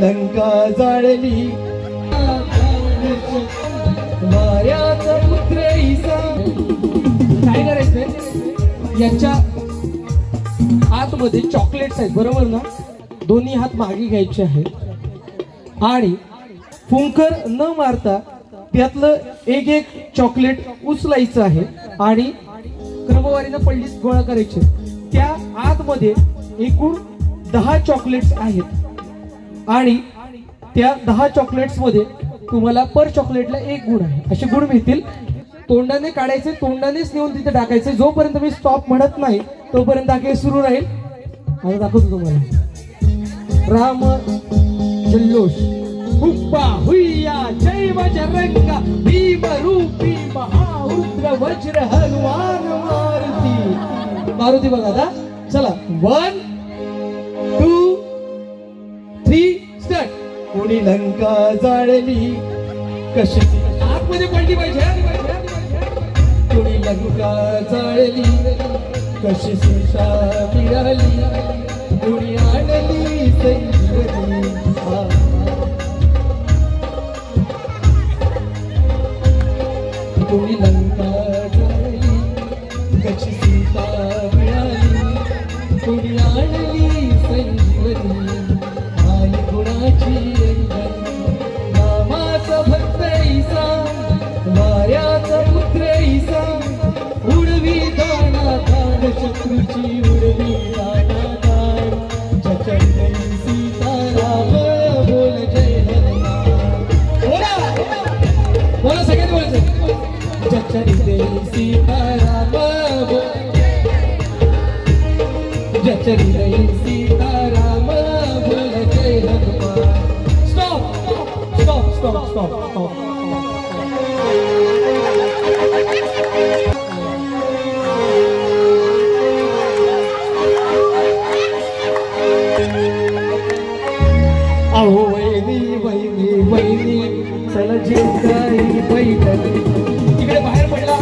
लंका जाळली. वाऱ्याचा पुत्र ईसा काय करायचंय? याच्या आतमध्ये चॉकलेट्स आहेत बरोबर ना? दोन्ही हात मागे घ्यायचे आहेत. आणि फुंकर न मारता त्यातलं एक एक चॉकलेट उचलायचं आहे आणि क्रमवारीनं पहिलीच गोळा करायचे. त्या आतमध्ये एकूण दहा चॉकलेट्स आहेत. आणि त्या दहा चॉकलेट्समध्ये तुम्हाला पर चॉकलेटला एक गुण आहे. असे गुण मिळतील. तोंडाने काढायचे तोंडानेच नेऊन तिथे टाकायचे. जोपर्यंत मी स्टॉप म्हणत नाही तोपर्यंत हे सुरू राहील. आता दाखवतो तुम्हाला. राम जल्लोष. हुप्पा हुय्या जय बजरंगा भीम रूपी महाउद्र वज्र हनुमान मारुती. मारुती बघा आता. चला. वन कोणी लंका जाळली? कशी? आतमध्ये पडली पाहिजे. कोणी लंका जाळली? कशी सुषा मिळाली? कोणी आणली संजीवनी. कोणी लंका दान शत्रूची उडवी दाना सीताराम बोल जय बोला बोला सगळ्यांनी. बोलायचं जचंदई सीताराम बोल जचंदई सीताराम बोल जय Hanuman. Stop stop stop stop stop तिकडे बाहेर पडला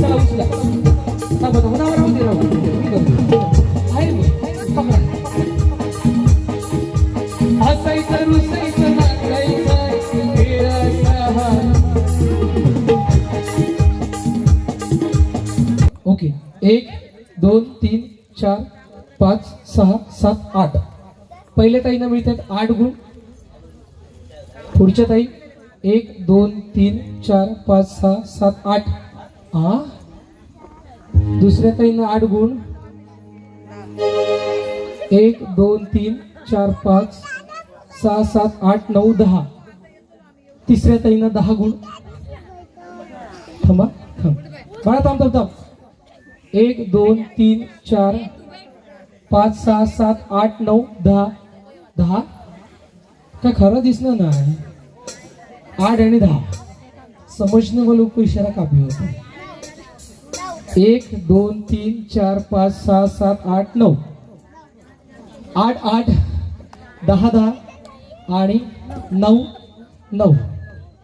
चला उचला ओके. एक दोन तीन चार पाच सहा सात आठ. पहिल्या ताईंना मिळतात आठ गुण. पुढच्या ताई एक दोन तीन चार पाच सहा सात आठ. हा दुसऱ्या ताईनं आठ गुण. एक दोन तीन चार पाच सहा सात आठ नऊ दहा. तिसऱ्या ताईनं दहा गुण. थांबा थांब. बाळा थांब थांब थांब. एक दोन तीन चार पाच सहा सात आठ नऊ दहा. दहा? काय खरं दिसलं नाही? आठ आणि दहा. समजणं मला लोक इशारा कापी होता? एक दोन तीन चार पाच सहा सात आठ नऊ. आठ आठ दहा दहा आणि नऊ नऊ.